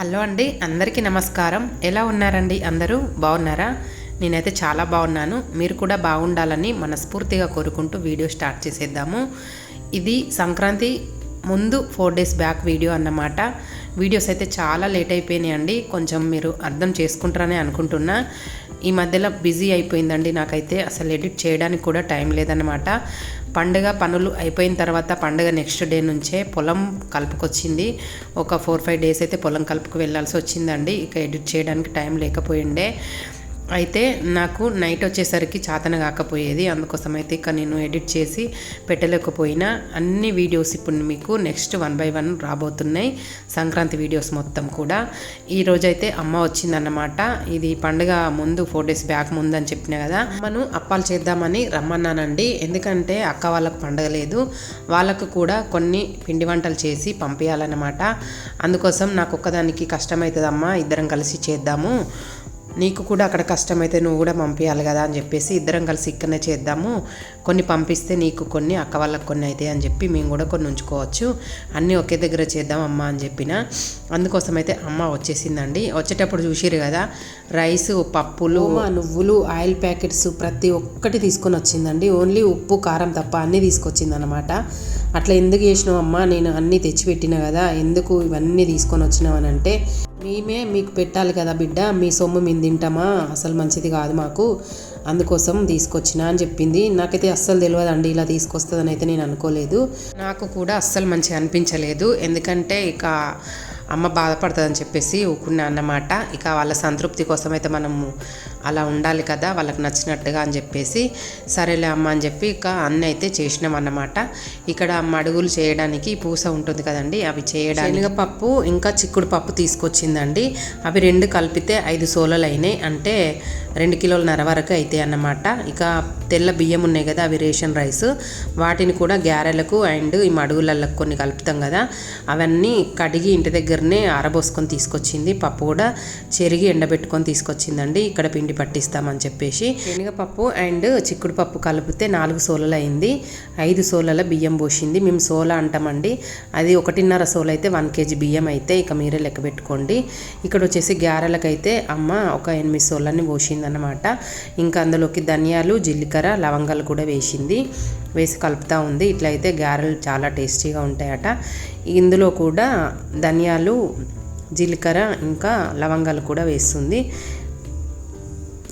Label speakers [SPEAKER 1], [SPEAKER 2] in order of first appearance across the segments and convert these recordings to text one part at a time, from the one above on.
[SPEAKER 1] Hello అండి అందరికీ నమస్కారం. ఎలా ఉన్నారండి అందరూ? బాగున్నారా? నేనైతే చాలా బాగున్నాను. మీరు కూడా బాగుండాలని మనస్ఫూర్తిగా కోరుకుంటూ వీడియో స్టార్ట్ చేసేద్దాము. ఇది సంక్రాంతి ముందు ఫోర్ డేస్ బ్యాక్ వీడియో అన్నమాట. వీడియోస్ అయితే చాలా లేట్ అయిపోయినాయండి కొంచెం మీరు అర్థం చేసుకుంటారని అనుకుంటున్నా. ఈ మధ్యలో బిజీ అయిపోయిందండి నాకైతే. అసలు ఎడిట్ చేయడానికి కూడా టైం లేదన్నమాట. పండుగ పనులు అయిపోయిన తర్వాత పండుగ నెక్స్ట్ డే నుంచే పొలం కలుపుకొచ్చింది. ఒక ఫోర్ ఫైవ్ డేస్ అయితే పొలం కలుపుకు వెళ్ళాల్సి వచ్చిందండి. ఇక ఎడిట్ చేయడానికి టైం లేకపోయిండే. అయితే నాకు నైట్ వచ్చేసరికి చాతన కాకపోయేది. అందుకోసం అయితే ఇక నేను ఎడిట్ చేసి పెట్టలేకపోయినా. అన్ని వీడియోస్ ఇప్పుడు మీకు నెక్స్ట్ వన్ బై వన్ రాబోతున్నాయి. సంక్రాంతి వీడియోస్ మొత్తం కూడా. ఈరోజు అయితే అమ్మ వచ్చిందన్నమాట. ఇది పండుగ ముందు ఫోర్ డేస్ బ్యాక్ ముందు అని చెప్పిన కదా. అమ్మను అప్పాలు చేద్దామని రమ్మన్నానండి. ఎందుకంటే అక్క వాళ్ళకు పండగ లేదు. వాళ్ళకు కూడా కొన్ని పిండి వంటలు చేసి పంపించాలన్నమాట అందుకోసం నాకు ఒక్కదానికి కష్టమవుతుందమ్మా ఇద్దరం కలిసి చేద్దాము. నీకు కూడా అక్కడ కష్టమైతే నువ్వు కూడా పంపించాలి కదా అని చెప్పేసి ఇద్దరం కలిసి ఇక్కడనే చేద్దాము. కొన్ని పంపిస్తే నీకు కొన్ని అక్క వాళ్ళకి కొన్ని అవుతాయి అని చెప్పి మేము కూడా కొన్ని ఉంచుకోవచ్చు. అన్నీ ఒకే దగ్గర చేద్దాం అమ్మ అని చెప్పిన. అందుకోసం అయితే అమ్మ వచ్చేసిందండి. వచ్చేటప్పుడు చూసిరు కదా రైస్ పప్పులు. నువ్వులు ఆయిల్ ప్యాకెట్స్ ప్రతి ఒక్కటి తీసుకొని వచ్చిందండి. ఓన్లీ ఉప్పు కారం తప్ప అన్నీ తీసుకొచ్చింది అనమాట అట్లా ఎందుకు చేసినావు అమ్మ? నేను అన్నీ తెచ్చిపెట్టిన కదా ఎందుకు ఇవన్నీ తీసుకొని వచ్చినావని అంటే మేమే మీకు పెట్టాలి కదా బిడ్డ మీ సొమ్ము మేము తింటామా? అసలు మంచిది కాదు మాకు. అందుకోసం తీసుకొచ్చిన అని చెప్పింది. నాకైతే అస్సలు తెలియదండి ఇలా తీసుకొస్తుందని అయితే నేను అనుకోలేదు. నాకు కూడా అస్సలు మంచిగా అనిపించలేదు. ఎందుకంటే ఇక అమ్మ బాధపడుతుందని చెప్పేసి ఊకున్నా అన్నమాట. ఇక వాళ్ళ సంతృప్తి కోసం అయితే మనము అలా ఉండాలి కదా వాళ్ళకి నచ్చినట్టుగా అని చెప్పేసి సరేలే అమ్మ అని చెప్పి ఇక అన్న అయితే చేసినాం అన్నమాట ఇక్కడ మడుగులు చేయడానికి పూస ఉంటుంది కదండి అవి చేయడానికి శనగపప్పు ఇంకా చిక్కుడు పప్పు తీసుకొచ్చిందండి. అవి రెండు కలిపితే ఐదు సోలలు అయినాయి అంటే రెండు కిలోలన్నర వరకు అవుతాయి అన్నమాట. ఇక తెల్ల బియ్యం ఉన్నాయి కదా అవి రేషన్ రైస్. వాటిని కూడా గ్యారెలకు అండ్ ఈ మడుగులలకు కొన్ని కలుపుతాం కదా అవన్నీ కడిగి ఇంటి దగ్గరనే ఆరబోసుకొని తీసుకొచ్చింది. పప్పు కూడా చెరిగి ఎండబెట్టుకొని తీసుకొచ్చిందండి. ఇక్కడ పిండి పట్టిస్తామని చెప్పేసి శనగపప్పు అండ్ చిక్కుడు పప్పు కలిపితే నాలుగు సోలలు అయింది ఐదు సోలల బియ్యం పోసింది మేము సోల అంటామండి. అది ఒకటిన్నర సోల అయితే వన్ కేజీ బియ్యం అయితే ఇక మీరే లెక్క పెట్టుకోండి. ఇక్కడ వచ్చేసి గారెలకైతే అమ్మ ఒక ఎనిమిది సోలని పోసిందన్నమాట ఇంకా అందులోకి ధనియాలు జీలకర్ర లవంగాలు కూడా వేసింది. వేసి కలుపుతూ ఉంది. ఇట్లా అయితే గారెలు చాలా టేస్టీగా ఉంటాయట. ఇందులో కూడా ధనియాలు జీలకర్ర ఇంకా లవంగాలు కూడా వేస్తుంది.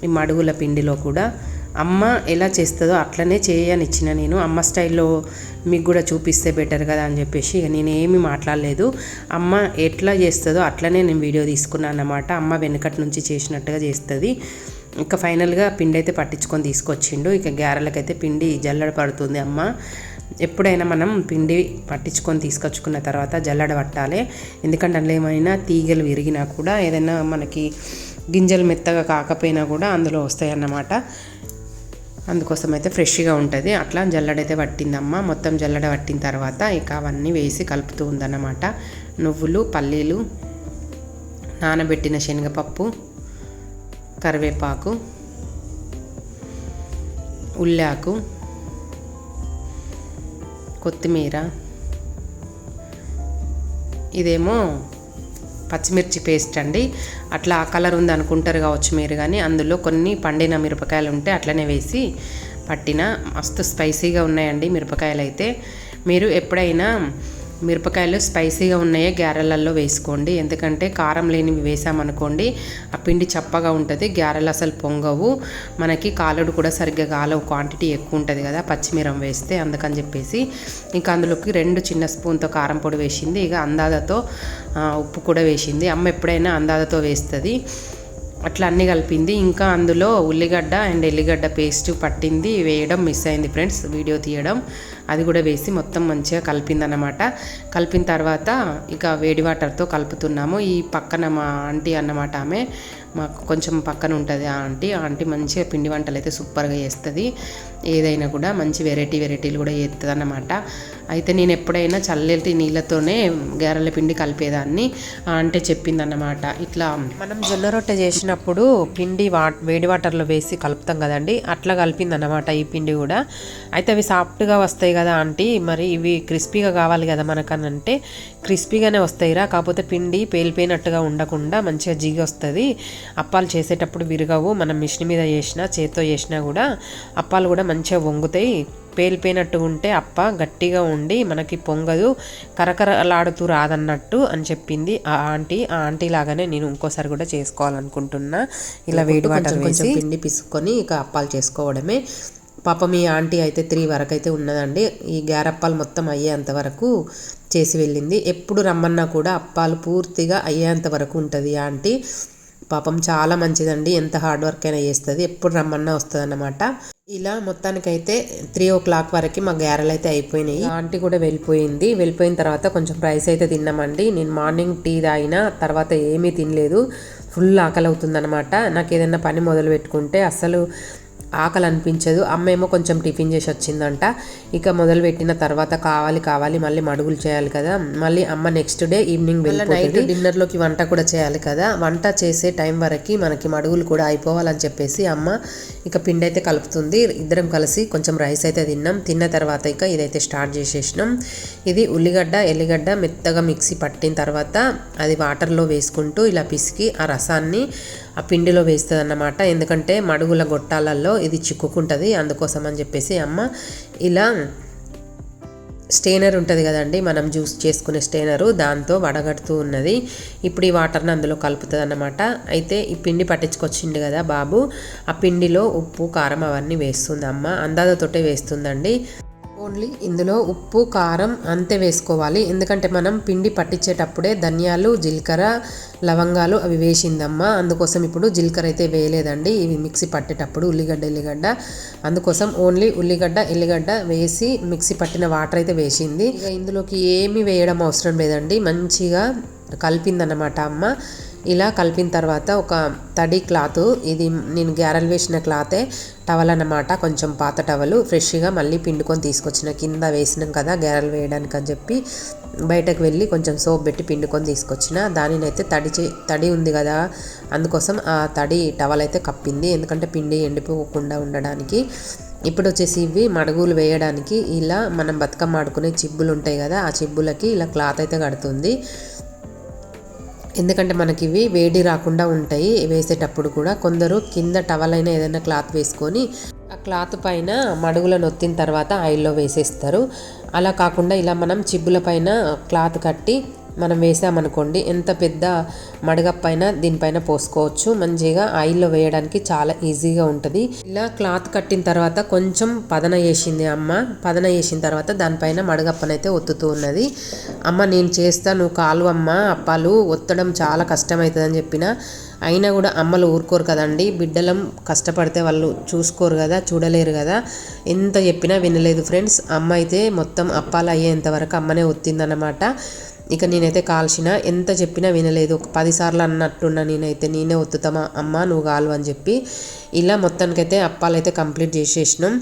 [SPEAKER 1] ఈ మడుగుల పిండిలో కూడా. అమ్మ ఎలా చేస్తుందో అట్లనే చేయనిచ్చిన నేను. అమ్మ స్టైల్లో మీకు కూడా చూపిస్తే బెటర్ కదా అని చెప్పేసి ఇక నేను మాట్లాడలేదు. అమ్మ ఎట్లా చేస్తుందో అట్లనే నేను వీడియో తీసుకున్నాను అన్నమాట. అమ్మ వెనకటి నుంచి చేసినట్టుగా చేస్తుంది. ఇంకా ఫైనల్గా పిండి అయితే పట్టించుకొని తీసుకొచ్చిండు. ఇక గారెలకైతే పిండి జల్లడ పడుతుంది అమ్మ. ఎప్పుడైనా మనం పిండి పట్టించుకొని తీసుకొచ్చుకున్న తర్వాత జల్లడ పట్టాలి. ఎందుకంటే అందులో ఏమైనా తీగలు విరిగినా కూడా ఏదైనా మనకి గింజలు మెత్తగా కాకపోయినా కూడా అందులో వస్తాయి అన్నమాట అందుకోసం అయితే ఫ్రెష్గా ఉంటుంది. అట్లా జల్లడైతే పట్టిందమ్మ. మొత్తం జల్లడ పట్టిన తర్వాత ఇక అవన్నీ వేసి కలుపుతూ ఉందన్నమాట. నువ్వులు పల్లీలు నానబెట్టిన శనగపప్పు కరివేపాకు ఉల్లాకు కొత్తిమీర. ఇదేమో పచ్చిమిర్చి పేస్ట్ అండి. అట్లా ఆ కలర్ ఉంది అనుకుంటారు కావచ్చు మీరు కానీ అందులో కొన్ని పండిన మిరపకాయలు ఉంటే అట్లనే వేసి పట్టిన మస్తు స్పైసీగా ఉన్నాయండి మిరపకాయలు అయితే మీరు ఎప్పుడైనా మిరపకాయలు స్పైసీగా ఉన్నాయే? గ్యారెలల్లో వేసుకోండి. ఎందుకంటే కారం లేనివి వేసామనుకోండి ఆ పిండి చప్పగా ఉంటుంది గ్యారెలు అసలు పొంగవు. మనకి కాలుడు కూడా సరిగ్గా కాలవు క్వాంటిటీ ఎక్కువ ఉంటుంది కదా పచ్చిమిరం వేస్తే అందుకని చెప్పేసి. ఇంకా అందులోకి రెండు చిన్న స్పూన్తో కారం పొడి వేసింది ఇక అందాదతో ఉప్పు కూడా వేసింది. అమ్మ ఎప్పుడైనా అందాదతో వేస్తుంది. అట్లా అన్నీ కలిపింది. ఇంకా అందులో ఉల్లిగడ్డ అండ్ ఎల్లిగడ్డ పేస్ట్ పట్టింది వేయడం మిస్ అయింది ఫ్రెండ్స్ వీడియో తీయడం. అది కూడా వేసి మొత్తం మంచిగా కలిపిందన్నమాట. కలిపిన తర్వాత ఇక వేడి వాటర్తో కలుపుతున్నాము. ఈ పక్కన మా ఆంటీ అన్నమాట ఆమె మాకు కొంచెం పక్కన ఉంటుంది ఆ ఆంటీ. ఆ ఆంటీ మంచిగా పిండి వంటలు అయితే సూపర్గా చేస్తుంది. ఏదైనా కూడా మంచి వెరైటీ వెరైటీలు కూడా చేస్తుంది అన్నమాట అయితే నేను ఎప్పుడైనా చల్లటి నీళ్ళతోనే గారెల పిండి కలిపేదాన్ని. అంటే చెప్పిందన్నమాట. ఇట్లా మనం జొన్న రొట్టె చేసినప్పుడు పిండి వా వేడి వాటర్లో వేసి కలుపుతాం కదండి. అట్లా కలిపిందన్నమాట ఈ పిండి కూడా. అయితే అవి సాఫ్ట్గా వస్తాయి కదా ఆంటీ. మరి ఇవి క్రిస్పీగా కావాలి కదా మనకనంటే క్రిస్పీగానే వస్తాయిరా. కాకపోతే పిండి పేలిపోయినట్టుగా ఉండకుండా మంచిగా జిగి వస్తుంది అప్పాలు చేసేటప్పుడు విరగవు మనం మిషన్ మీద చేసినా చేత్తో చేసినా కూడా అప్పాలు కూడా మంచిగా వంగుతాయి. పేలిపోయినట్టు ఉంటే అప్ప గట్టిగా ఉండి మనకి పొంగదు కరకరలాడుతూ రాదన్నట్టు అని చెప్పింది ఆ ఆంటీ. ఆ ఆంటీ లాగానే నేను ఇంకోసారి కూడా చేసుకోవాలనుకుంటున్నా. ఇలా వేడి వాటర్ వేసి పిండి పిసుకొని ఇక అప్పాలు చేసుకోవడమే. పాపం ఈ ఆంటీ అయితే త్రీ వరకు అయితే ఉన్నదండి. ఈ గ్యారప్పాలు మొత్తం అయ్యేంత వరకు చేసి వెళ్ళింది. ఎప్పుడు రమ్మన్నా కూడా అప్పాలు పూర్తిగా అయ్యేంత వరకు ఉంటుంది ఆంటీ. పాపం చాలా మంచిదండి. ఎంత హార్డ్ వర్క్ అయినా చేస్తుంది. ఎప్పుడు రమ్మన్నా వస్తుంది అన్నమాట ఇలా మొత్తానికైతే త్రీ ఓ క్లాక్ వరకు మా గ్యారెలు అయితే అయిపోయినాయి. ఆంటీ కూడా వెళ్ళిపోయింది. వెళ్ళిపోయిన తర్వాత కొంచెం రైస్ అయితే తిన్నామండి. నేను మార్నింగ్ టీ తాగిన తర్వాత ఏమీ తినలేదు. ఫుల్ ఆకలి అవుతుందన్నమాట నాకు ఏదైనా పని మొదలు పెట్టుకుంటే అసలు ఆకలి అనిపించదు అమ్మ ఏమో కొంచెం టిఫిన్ చేసి వచ్చిందంట. ఇక మొదలు పెట్టిన తర్వాత కావాలి కావాలి మళ్ళీ మడుగులు చేయాలి కదా. మళ్ళీ అమ్మ నెక్స్ట్ డే ఈవినింగ్ వెళ్ళి నైట్ డిన్నర్లోకి వంట కూడా చేయాలి కదా. వంట చేసే టైం వరకు మనకి మడుగులు కూడా అయిపోవాలని చెప్పేసి అమ్మ ఇక పిండి అయితే కలుపుతుంది. ఇద్దరం కలిసి కొంచెం రైస్ అయితే తిన్నాం. తిన్న తర్వాత ఇక ఇదైతే స్టార్ట్ చేసేసినాం. ఇది ఉల్లిగడ్డ ఎల్లిగడ్డ మెత్తగా మిక్సీ పట్టిన తర్వాత అది వాటర్లో వేసుకుంటూ ఇలా పిసికి ఆ రసాన్ని ఆ పిండిలో వేస్తుంది అన్నమాట ఎందుకంటే మడుగుల గొట్టాలలో ఇది చిక్కుకుంటుంది అందుకోసం అని చెప్పేసి అమ్మ ఇలా స్టెయినర్ ఉంటుంది కదండి మనం జ్యూస్ చేసుకునే స్టెయినరు దాంతో వడగడుతూ ఉన్నది. ఇప్పుడు ఈ వాటర్ని అందులో కలుపుతుంది అన్నమాట అయితే ఈ పిండి పట్టించుకొచ్చిండు కదా బాబు ఆ పిండిలో ఉప్పు కారం అవన్నీ వేస్తుంది అమ్మ అందాజతోటే వేస్తుందండి. ఓన్లీ ఇందులో ఉప్పు కారం అంతే వేసుకోవాలి. ఎందుకంటే మనం పిండి పట్టించేటప్పుడే ధనియాలు జీలకర్ర లవంగాలు అవి వేసిందమ్మ. అందుకోసం ఇప్పుడు జీలకర్ర అయితే వేయలేదండి. ఇవి మిక్సీ పట్టేటప్పుడు ఉల్లిగడ్డ ఎల్లిగడ్డ. అందుకోసం ఓన్లీ ఉల్లిగడ్డ ఎల్లిగడ్డ వేసి మిక్సీ పట్టిన వాటర్ అయితే వేసింది. ఇక ఇందులోకి ఏమీ వేయడం అవసరం లేదండి. మంచిగా కలిపిందన్నమాట అమ్మ. ఇలా కలిపిన తర్వాత ఒక తడి క్లాత్ ఇది నేను గ్యారల్ వేసిన క్లాతే టవల్ అన్నమాట కొంచెం పాత టవలు ఫ్రెష్గా మళ్ళీ పిండుకొని తీసుకొచ్చిన. కింద వేసినాం కదా గ్యారల్ వేయడానికి అని చెప్పి బయటకు వెళ్ళి కొంచెం సోప్ పెట్టి పిండుకొని తీసుకొచ్చిన. దానినైతే తడి చే తడి ఉంది కదా అందుకోసం ఆ తడి టవల్ అయితే కప్పింది. ఎందుకంటే పిండి ఎండిపోకుండా ఉండడానికి. ఇప్పుడు వచ్చేసి ఇవి మడుగులు వేయడానికి ఇలా మనం బతుకమ్మ ఆడుకునే చిబ్బులు ఉంటాయి కదా ఆ చిబ్బులకి ఇలా క్లాత్ అయితే కడుతుంది. ఎందుకంటే మనకి ఇవి వేడి రాకుండా ఉంటాయి వేసేటప్పుడు కూడా. కొందరు కింద టవల్ అయినా ఏదైనా క్లాత్ వేసుకొని ఆ క్లాత్ పైన మడుగులను ఒత్తిన తర్వాత ఆయిల్లో వేసేస్తారు. అలా కాకుండా ఇలా మనం చిబ్బుల పైన క్లాత్ కట్టి మనం వేసామనుకోండి ఎంత పెద్ద మడగప్పైనా దీనిపైన పోసుకోవచ్చు. మంచిగా ఆయిల్లో వేయడానికి చాలా ఈజీగా ఉంటుంది. ఇలా క్లాత్ కట్టిన తర్వాత కొంచెం పదన వేసింది అమ్మ. పదన వేసిన తర్వాత దానిపైన మడగప్పనైతే ఒత్తుతూ ఉన్నది. అమ్మ నేను చేస్తా నువ్వు కాలు అమ్మ. అప్పాలు ఒత్తడం చాలా కష్టమవుతుందని చెప్పిన. అయినా కూడా అమ్మలు ఊరుకోరు కదండి. బిడ్డలం కష్టపడితే వాళ్ళు చూసుకోరు కదా చూడలేరు కదా. ఎంత చెప్పినా వినలేదు ఫ్రెండ్స్. అమ్మ అయితే మొత్తం అప్పాలు అయ్యేంత వరకు అమ్మనే ఒత్తిందనమాట ఇక నేనైతే కాల్చిన ఎంత చెప్పినా వినలేదు. ఒక పదిసార్లు అన్నట్టున్నా నేనైతే నేనే ఒత్తుతామా? అమ్మ నువ్వు కాలు అని చెప్పి ఇలా మొత్తానికైతే అప్పాలైతే కంప్లీట్ చేసేసినాం.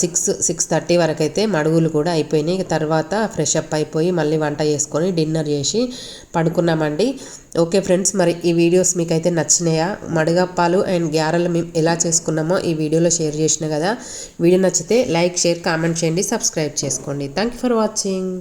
[SPEAKER 1] సిక్స్ సిక్స్ థర్టీ వరకు అయితే మడుగులు కూడా అయిపోయినాయి. తర్వాత ఫ్రెష్ అప్ అయిపోయి మళ్ళీ వంట చేసుకొని డిన్నర్ చేసి పడుకున్నామండి. ఓకే ఫ్రెండ్స్ మరి ఈ వీడియోస్ మీకైతే నచ్చినాయా? మడుగప్పాలు అండ్ గ్యారెలు మేము ఎలా చేసుకున్నామో ఈ వీడియోలో షేర్ చేసిన కదా. వీడియో నచ్చితే లైక్ షేర్ కామెంట్ చేయండి. సబ్స్క్రైబ్ చేసుకోండి. Thank you for watching.